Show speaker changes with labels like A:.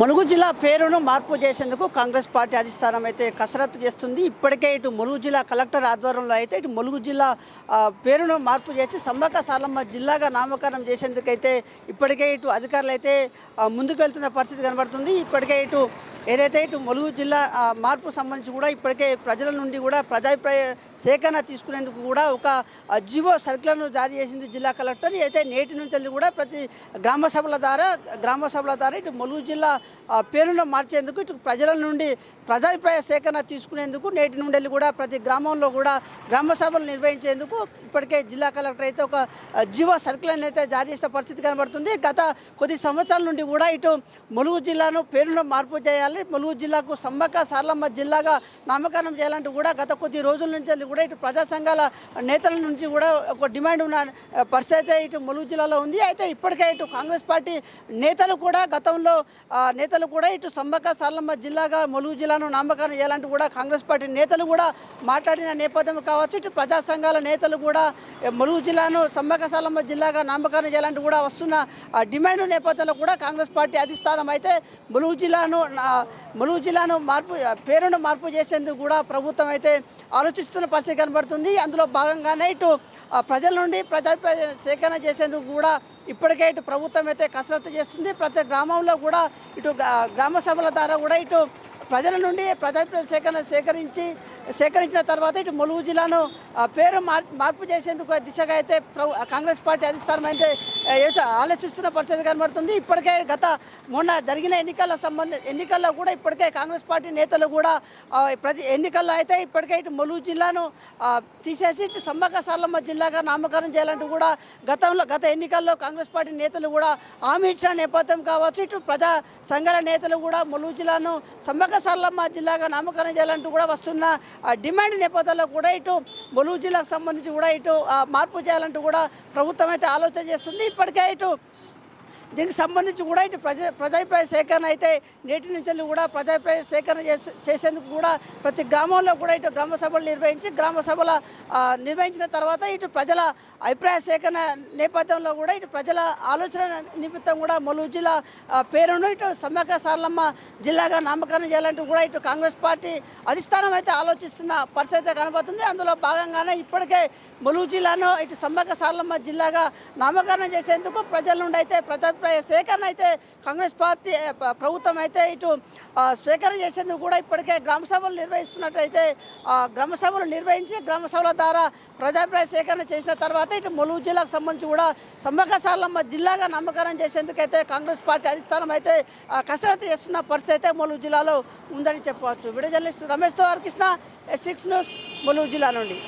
A: ములుగు జిల్లా పేరును మార్పు చేసేందుకు కాంగ్రెస్ పార్టీ అధిష్టానం అయితే కసరత్తు చేస్తుంది. ఇప్పటికే ఇటు ములుగు జిల్లా కలెక్టర్ ఆధ్వర్యంలో అయితే ఇటు ములుగు జిల్లా పేరును మార్పు చేసి సమ్మక్క సాలమ్మ జిల్లాగా నామకరణం చేసేందుకైతే ఇప్పటికే ఇటు అధికారులు అయితే ముందుకు వెళ్తున్న పరిస్థితి కనబడుతుంది. ఇప్పటికే ఇటు ఏదైతే ఇటు ములుగు జిల్లా మార్పు సంబంధించి కూడా ఇప్పటికే ప్రజల నుండి కూడా ప్రజాభిప్రాయ సేకరణ తీసుకునేందుకు కూడా ఒక జీవో సర్కులను జారీ చేసింది జిల్లా కలెక్టర్. అయితే నేటి నుంచి కూడా ప్రతి గ్రామ సభల ద్వారా గ్రామ సభల ద్వారా ఇటు ములుగు జిల్లా పేరును మార్చేందుకు ఇటు ప్రజల నుండి ప్రజాభిప్రాయ సేకరణ తీసుకునేందుకు నేటి నుండి కూడా ప్రతి గ్రామంలో కూడా గ్రామ సభలు నిర్వహించేందుకు ఇప్పటికే జిల్లా కలెక్టర్ అయితే ఒక జీవో సర్కులను అయితే జారీ చేసిన పరిస్థితి కనబడుతుంది. గత కొద్ది సంవత్సరాల నుండి కూడా ఇటు ములుగు జిల్లాను పేరును మార్పు చేయాలి ములుగు జిల్లాకు సమ్మక్క సారలమ్మ జిల్లాగా నామకరణం చేయాలంటూ కూడా గత కొద్ది రోజుల నుంచి వెళ్ళి కూడా ఇటు ప్రజా సంఘాల నేతల నుంచి కూడా ఒక డిమాండ్ ఉన్న పరిస్థితి అయితే ఇటు ములుగు జిల్లాలో ఉంది. అయితే ఇప్పటికే ఇటు కాంగ్రెస్ పార్టీ నేతలు కూడా గతంలో నేతలు కూడా ఇటు సమ్మక్క సారలమ్మ జిల్లాగా ములుగు జిల్లాను నామకరణం చేయాలంటూ కూడా కాంగ్రెస్ పార్టీ నేతలు కూడా మాట్లాడిన నేపథ్యం కావచ్చు. ఇటు ప్రజా సంఘాల నేతలు కూడా ములుగు జిల్లాను సమ్మక్క సారలమ్మ జిల్లాగా నామకరణం చేయాలంటూ కూడా వస్తున్న ఆ డిమాండ్ నేపథ్యంలో కూడా కాంగ్రెస్ పార్టీ అధిష్టానం అయితే ములుగు జిల్లాను నా- ములుగు జిల్లాను మార్పు పేరును మార్పు చేసేందుకు కూడా ప్రభుత్వం అయితే ఆలోచిస్తున్న పరిస్థితి కనబడుతుంది. అందులో భాగంగానే ఇటు ప్రజల నుండి ప్రజా సేకరణ చేసేందుకు కూడా ఇప్పటికే ఇటు ప్రభుత్వం అయితే కసరత్తు చేస్తుంది. ప్రతి గ్రామంలో కూడా ఇటు గ్రామ సభల ద్వారా కూడా ఇటు ప్రజల నుండి ప్రజాభిప్రాయ సేకరణ సేకరించి సేకరించిన తర్వాత ఇటు ములుగు జిల్లాను పేరు మార్ మార్పు చేసేందుకు దిశగా అయితే ప్రభు కాంగ్రెస్ పార్టీ అధిష్టానం అయితే ఆలోచిస్తున్న పరిస్థితి కనబడుతుంది. ఇప్పటికే గత మొన్న జరిగిన ఎన్నికల సంబంధ ఎన్నికల్లో కూడా ఇప్పటికే కాంగ్రెస్ పార్టీ నేతలు కూడా ప్రతి ఎన్నికల్లో అయితే ఇప్పటికే ఇటు ములుగు జిల్లాను తీసేసి సమ్మక్క సార్లమ్మ జిల్లాగా నామకరణం చేయాలంటూ కూడా గతంలో గత ఎన్నికల్లో కాంగ్రెస్ పార్టీ నేతలు కూడా హామీ ఇచ్చిన నేపథ్యం కావచ్చు ఇటు ప్రజా సంఘాల నేతలు కూడా ములుగు జిల్లాను సమ్మక్క సార్లమ్మ జిల్లాగా నామకరణం చేయాలంటూ కూడా వస్తున్న ఆ, డిమాండ్ నేపథ్యంలో కూడా ఇటు ములుగు జిల్లాకు సంబంధించి కూడా ఇటు మార్పు చేయాలంటూ కూడా ప్రభుత్వం అయితే ఆలోచన చేస్తుంది. ఇప్పటికే ఇటు దీనికి సంబంధించి కూడా ఇటు ప్రజా ప్రజాభిప్రాయ సేకరణ అయితే నేటి నుంచి కూడా ప్రజాభిప్రాయ సేకరణ చేసే- చేసేందుకు కూడా ప్రతి గ్రామంలో కూడా ఇటు గ్రామ సభలు నిర్వహించి గ్రామ సభల నిర్వహించిన తర్వాత ఇటు ప్రజల అభిప్రాయ సేకరణ నేపథ్యంలో కూడా ఇటు ప్రజల ఆలోచన నిమిత్తం కూడా మలుగు జిల్లా పేరును ఇటు సమ్మక్క సారలమ్మ జిల్లాగా నామకరణం చేయాలంటూ కూడా ఇటు కాంగ్రెస్ పార్టీ అధిష్టానం అయితే ఆలోచిస్తున్న పరిస్థితి అయితే కనబడుతుంది. అందులో భాగంగానే ఇప్పటికే మలుగు జిల్లాను ఇటు సమ్మక్క సారలమ్మ జిల్లాగా నామకరణం చేసేందుకు ప్రజల నుండి అయితే ప్రజా సేకరణ అయితే కాంగ్రెస్ పార్టీ ప్రభుత్వం అయితే ఇటు ఆ, స్వీకరణ చేసేందుకు కూడా ఇప్పటికే గ్రామ సభలు నిర్వహిస్తున్నట్టయితే గ్రామ సభలు నిర్వహించి గ్రామ సభల ద్వారా ప్రజాభిప్రాయ సేకరణ చేసిన తర్వాత ఇటు ములుగు జిల్లాకు సంబంధించి కూడా సమ్మక్క జిల్లాగా నామకరణం చేసేందుకైతే కాంగ్రెస్ పార్టీ అధిష్టానం అయితే కసరత్తు చేస్తున్న పరిస్థితి అయితే ములుగు జిల్లాలో ఉందని చెప్పవచ్చు. Video journalist రమేష్తో Krishna S six news Mulugu జిల్లా నుండి.